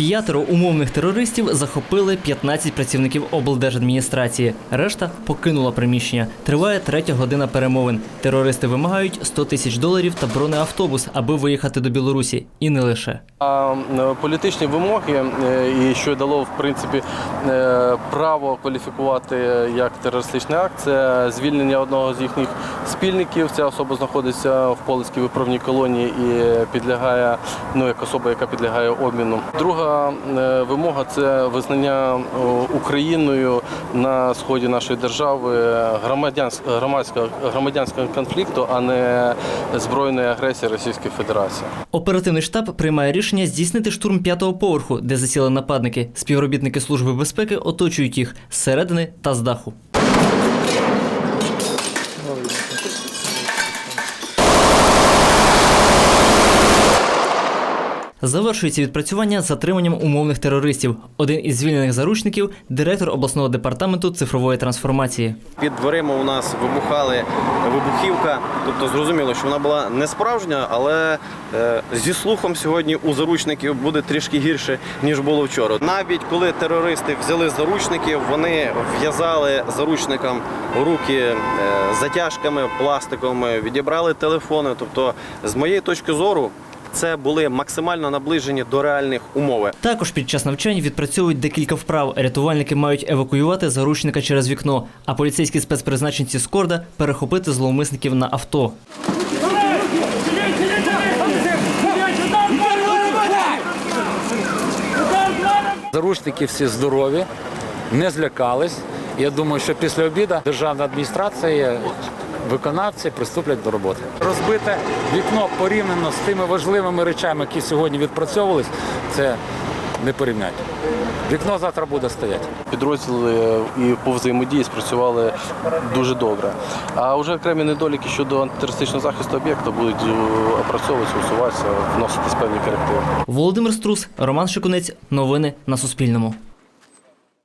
П'ятеро умовних терористів захопили 15 працівників облдержадміністрації. Решта покинула приміщення. Триває третя година перемовин. Терористи вимагають 100 тисяч доларів та бронеавтобус, аби виїхати до Білорусі. І не лише. Е, політичні вимоги, е, і що дало в принципі е, право кваліфікувати як терористичний акт, це звільнення одного з їхніх спільників. Ця особа знаходиться в Полицькій виправній колонії і підлягає ну як особа, яка підлягає обміну. Друга вимога це визнання Україною на сході нашої держави громадянсь- громадського громадянського конфлікту, а не збройної агресії Російської Федерації. Оперативний штаб приймає рішення здійснити штурм п'ятого поверху, де засіли нападники. Співробітники служби безпеки оточують їх зсередини та з даху. Завершується відпрацювання з затриманням умовних терористів. Один із звільнених заручників директор обласного департаменту цифрової трансформації. Під дверима у нас вибухали вибухівка. Тобто зрозуміло, що вона була не справжня, але е, зі слухом сьогодні у заручників буде трішки гірше, ніж було вчора. Навіть коли терористи взяли заручників, вони в'язали заручникам руки е, затяжками пластиковими, відібрали телефони. Тобто, з моєї точки зору, це були максимально наближені до реальних умови. Також під час навчань відпрацьовують декілька вправ. Рятувальники мають евакуювати заручника через вікно, а поліцейські спецпризначенці з Корда перехопити зловмисників на авто. Заручники всі здорові, не злякались. Я думаю, що після обіду державна адміністрація, виконавці приступлять до роботи. Розбите вікно порівняно з тими важливими речами, які сьогодні відпрацьовувались, це не порівнять. Вікно завтра буде стояти. підрозділи і по взаємодії спрацювали дуже добре. А вже окремі недоліки щодо антитерористичного захисту об'єкта будуть е, опрацьовуватися, усуватися, вноситись певні корективи. Володимир Струс, Роман Шикунець. Новини на Суспільному.